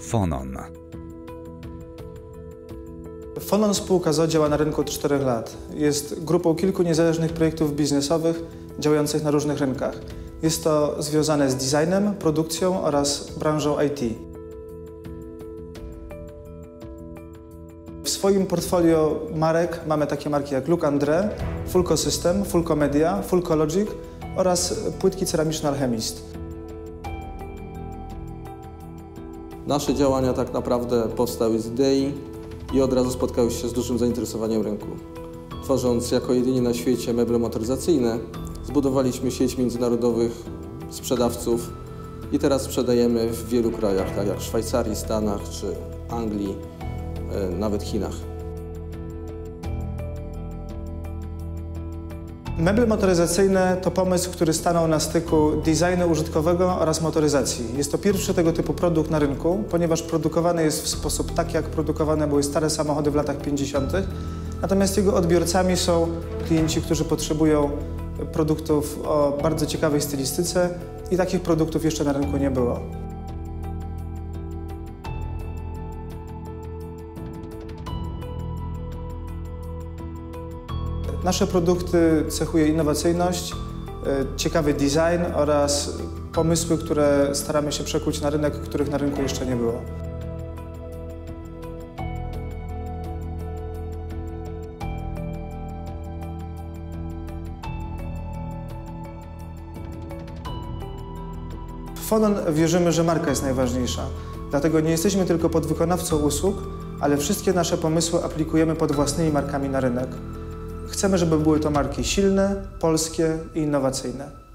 Fonon. Fonon spółka ZO działa na rynku od 4 lat. Jest grupą kilku niezależnych projektów biznesowych działających na różnych rynkach. Jest to związane z designem, produkcją oraz branżą IT. W swoim portfolio marek mamy takie marki jak Look Andre, Fulco System, Fulco Media, Fulco Logic oraz płytki ceramiczne Alchemist. Nasze działania tak naprawdę powstały z idei i od razu spotkały się z dużym zainteresowaniem rynku. Tworząc jako jedyni na świecie meble motoryzacyjne, zbudowaliśmy sieć międzynarodowych sprzedawców i teraz sprzedajemy w wielu krajach, tak jak Szwajcarii, Stanach czy Anglii, e, nawet Chinach. Meble motoryzacyjne to pomysł, który stanął na styku designu użytkowego oraz motoryzacji. Jest to pierwszy tego typu produkt na rynku, ponieważ produkowany jest w sposób taki, jak produkowane były stare samochody w latach 50. Natomiast jego odbiorcami są klienci, którzy potrzebują produktów o bardzo ciekawej stylistyce i takich produktów jeszcze na rynku nie było. Nasze produkty cechuje innowacyjność, e, ciekawy design oraz pomysły, które staramy się przekuć na rynek, których na rynku jeszcze nie było. W Fonon wierzymy, że marka jest najważniejsza. Dlatego nie jesteśmy tylko podwykonawcą usług, ale wszystkie nasze pomysły aplikujemy pod własnymi markami na rynek. Chcemy, żeby były to marki silne, polskie i innowacyjne.